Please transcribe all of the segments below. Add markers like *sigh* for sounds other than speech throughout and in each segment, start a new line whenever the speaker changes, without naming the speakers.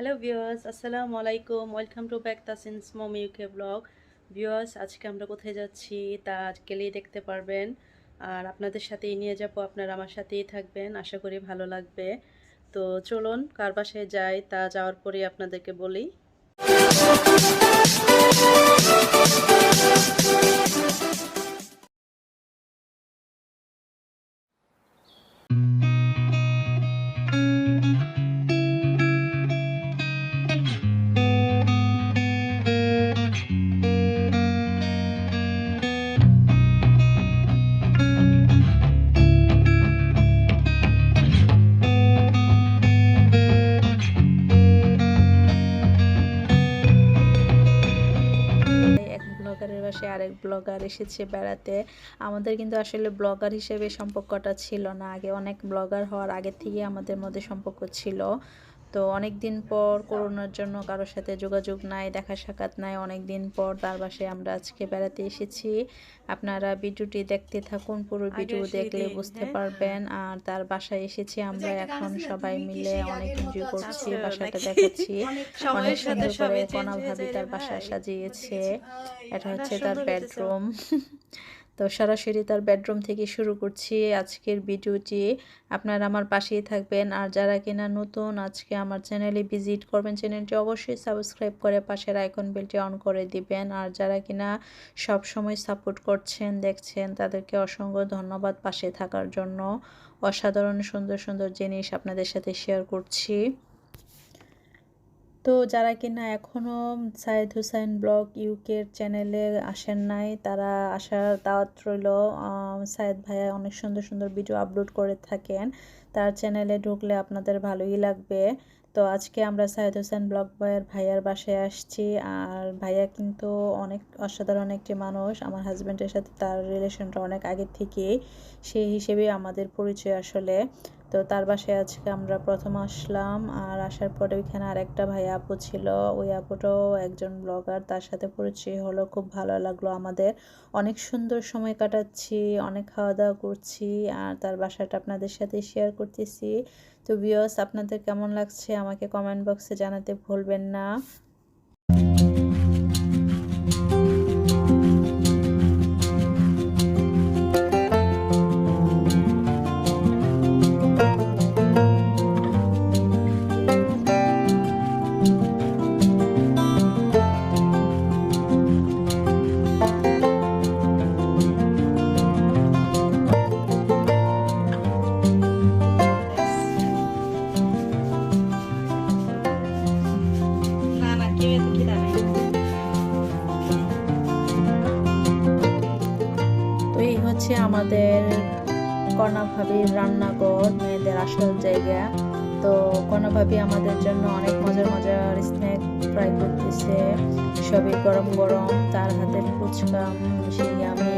Hello viewers আসসালামু আলাইকুম welcome to back Tasin's mom UK blog viewers আজকে আমরা কোথায় যাচ্ছি তা আজকেলেই দেখতে পারবেন। আর আপনাদের সাথেই নিয়ে যাব, আপনারা আমার সাথেই থাকবেন। আশা করি ভালো লাগবে। তো চলুন, কার বাসায় যাই তা যাওয়ার পরেই আপনাদেরকে বলি। বাসায় আরেক ব্লগার এসেছে বেড়াতে। আমাদের কিন্তু আসলে ব্লগার হিসেবে সম্পর্কটা ছিল না। আগে অনেক ব্লগার হওয়ার আগে থেকে আমাদের মধ্যে সম্পর্ক ছিল। তো অনেক দিন পর করোনার জন্য কারোর সাথে যোগাযোগ নাই দেখা সাক্ষাৎ নাই অনেক দিন পর তার বাসায় আমরা আজকে বেড়াতে এসেছি। আপনারা ভিডিওটি দেখতে থাকুন পুরো ভিডিও দেখলে বুঝতে পারবেন। আর তার বাসায় এসেছি আমরা এখন সবাই মিলে অনেক এনজয় করছি বাসাটা দেখাচ্ছি। *laughs* অনেক সুন্দর করে কোনা ভাবি তার বাসা সাজিয়েছে। এটা হচ্ছে তার বেডরুম *laughs* তো সরাসরি তার বেডরুম থেকে শুরু করছি আজকের ভিডিওটি। আপনারা আমার পাশেই থাকবেন। আর যারা কিনা নতুন, আজকে আমার চ্যানেলে ভিজিট করবেন, চ্যানেলটি অবশ্যই সাবস্ক্রাইব করে পাশের আইকন বেলটি অন করে দিবেন। আর যারা কিনা সব সময় সাপোর্ট করছেন, দেখছেন, তাদেরকে অসংখ্য ধন্যবাদ পাশে থাকার জন্য। অসাধারণ সুন্দর সুন্দর জিনিস আপনাদের সাথে শেয়ার করছি। তো যারা কিনা এখনও সাইদ হুসাইন ব্লগ ইউকের চ্যানেলে আসেন নাই, তারা আসার দাওয়াত রইল। সাইদ ভাইয়া অনেক সুন্দর সুন্দর ভিডিও আপলোড করে থাকেন। তার চ্যানেলে ঢুকলে আপনাদের ভালোই লাগবে। তো আজকে আমরা সাইদ হোসেন ব্লগ বয়ের ভাইয়ার বাসায় আসছি। আর ভাইয়া কিন্তু অনেক অসাধারণ একটি মানুষ। আমার হাজব্যান্ডের সাথে তার রিলেশনটা অনেক আগে থেকেই সেই হিসেবে আমাদের পরিচয় আসলে। তো তার বাসায় আজকে আমরা প্রথম আসলাম আর আসার পরে ওইখানে আরেকটা ভাই আপু ছিল। ওই আপুটাও একজন ব্লগার তার সাথে পরিচয় হলো, খুব ভালো লাগল আমাদের। অনেক সুন্দর সময় কাটাচ্ছি, অনেক খাওয়া দাওয়া করছি আর তার বাসাটা আপনাদের সাথে শেয়ার করতেছি। তো বিয়স আপনাদের কেমন লাগছে আমাকে কমেন্ট বক্সে জানাতে ভুলবেন না না। আমাদের কর্ণাভাবির ভাবির রান্নাঘর মেয়েদের আসল জায়গা। তো কর্ণাভাবি ভাবি আমাদের জন্য অনেক মজার মজার স্ন্যাক ফ্রাই করতেছে। সবই গরম গরম, তার হাতের ফুচকা সেই আমি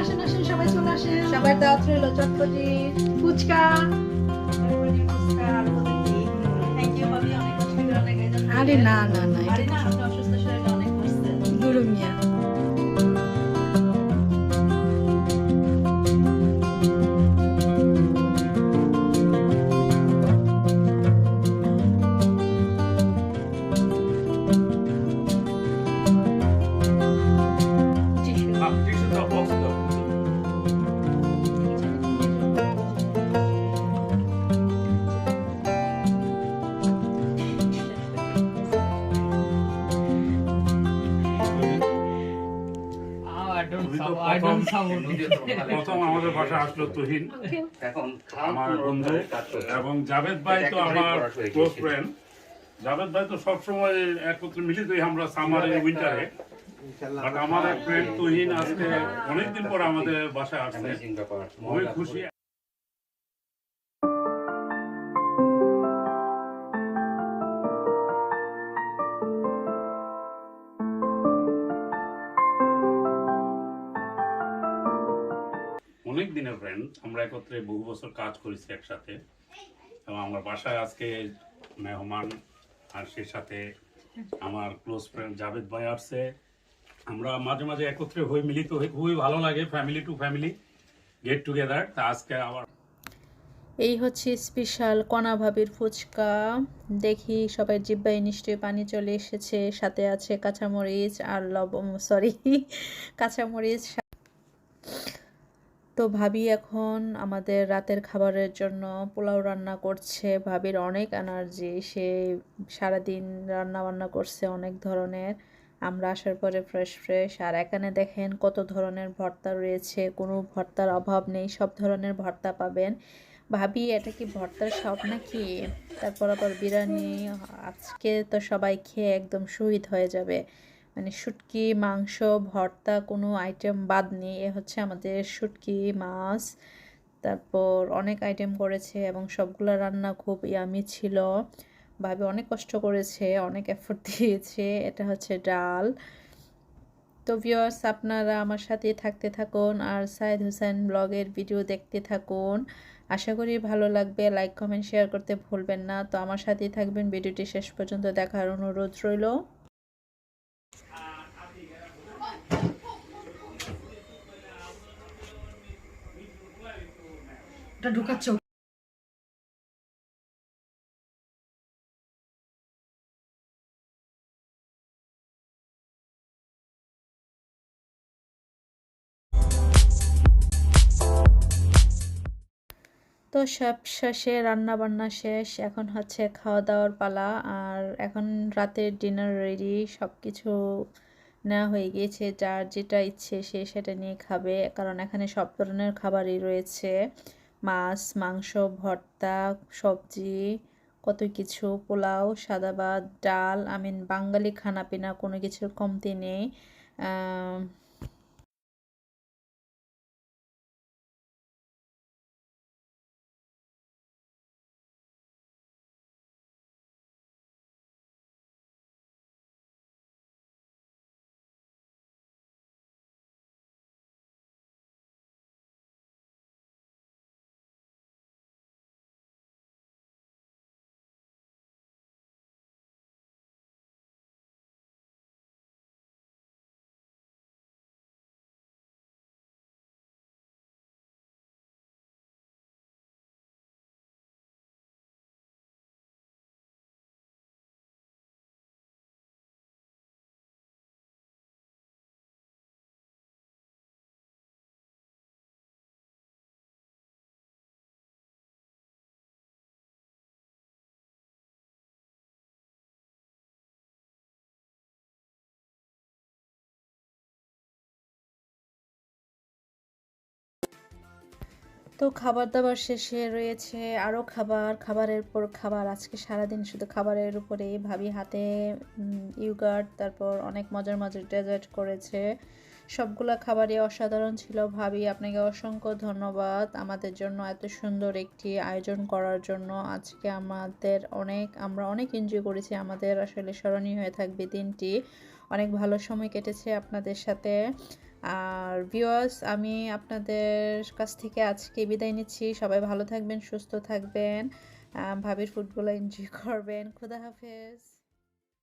আসেন আসেন আসেন সবাই চলে আসেন।
সবার দাওয়াত রইল চটপটি
ফুচকা।
আরে
না না না এটা
প্রথম আমাদের আসলো তুহিন আমার বন্ধু এবং জাভেদ ভাই তো আমার ক্লোজ ফ্রেন্ড জাভেদ ভাই তো সবসময় একত্রে মিলিত আমরা সামারে উইন্টারে বাট আমার এক ফ্রেন্ড তুহিন আজকে অনেকদিন পর আমাদের বাসায় আসছে। খুবই খুশি। অনেক দিনের ফ্রেন্ড আমরা একত্রে বহু বছর কাজ করেছি একসাথে। এবং আমার বাসায় আজকে মেহমান আর সে সাথে আমার ক্লোজ ফ্রেন্ড জাভেদ ভাই আসছে। আমরা মাঝে মাঝে একত্রে হয়ে মিলিত হই, খুবই ভালো লাগে family to family get together তা আজকে আবার
এই হচ্ছে স্পেশাল কণা ভাবির ফুচকা। দেখি সবাই জিব্বাই নিশ্চয়ই পানি চলে এসেছে। সাথে আছে কাঁচামরিচ আর লবণ সরি কাঁচামরিচ তো ভাবি এখন আমাদের রাতের খাবারের জন্য পোলাও রান্না করছে। ভাবির অনেক এনার্জি, সে সারাদিন রান্না বান্না করছে অনেক ধরনের। আমরা আসার পরে ফ্রেশ ফ্রেশ আর এখানে দেখেন কত ধরনের ভর্তা রয়েছে, কোনো ভর্তার অভাব নেই, সব ধরনের ভর্তা পাবেন। ভাবি, এটা কি ভর্তার সব নাকি? তারপর আবার বিরিয়ানি, আজকে তো সবাই খেয়ে একদম শহীদ হয়ে যাবে। মানে শুটকি, মাংস, ভর্তা কোনো আইটেম বাদ নেই। এ হচ্ছে আমাদের শুটকি, মাছ, তারপর অনেক আইটেম করেছে এবং সবগুলো রান্না খুব ইয়ামি ছিল। ভাবে অনেক কষ্ট করেছে, অনেক এফোর্ট দিয়েছে। এটা হচ্ছে ডাল। তো ভিউয়ার্স আপনারা আমার সাথে থাকতে থাকুন আর সাইদ হোসেন ব্লগের ভিডিও দেখতে থাকুন। আশা করি ভালো লাগবে। লাইক কমেন্ট শেয়ার করতে ভুলবেন না। তো আমার সাথেই থাকবেন। ভিডিওটি শেষ পর্যন্ত দেখার অনুরোধ রইল।
ওটা ঢুকাচ্ছ
তো সব শেষে রান্না বান্না শেষ, এখন হচ্ছে খাওয়া দাওয়ার পালা। আর এখন রাতের ডিনার রেডি সব কিছু নেওয়া হয়ে গিয়েছে, যার যেটা ইচ্ছে সে সেটা নিয়ে খাবে। কারণ এখানে সব ধরনের খাবারই রয়েছে। মাছ, মাংস, ভর্তা, সবজি, কত কিছু, পোলাও, সাদা ভাত, ডাল, আই মিন বাঙালি খানাপিনা কোনো কিছুর কমতি নেই। তো খাবার দাবার শেষে রয়েছে আরও খাবার, খাবারের পর খাবার। আজকে সারাদিন শুধু খাবারের উপরে ভাবি, হাতে ইউগার্ট তারপর অনেক মজার মজার ডেজার্ট করেছে। সবগুলা খাবারই অসাধারণ ছিল। ভাবি, আপনাকে অসংখ্য ধন্যবাদ আমাদের জন্য এত সুন্দর একটি আয়োজন করার জন্য। আজকে আমাদের অনেক, আমরা অনেক এনজয় করেছি। আমাদের আসলে স্মরণীয় হয়ে থাকবে দিনটি। অনেক ভালো সময় কেটেছে আপনাদের সাথে। আর ভিউয়ার্স আমি আপনাদের কাছ থেকে আজকে বিদায় নিচ্ছি। সবাই ভালো থাকবেন, সুস্থ থাকবেন। ভাবির ফুডগুলো এনজয় করবেন। খুদা হাফেজ।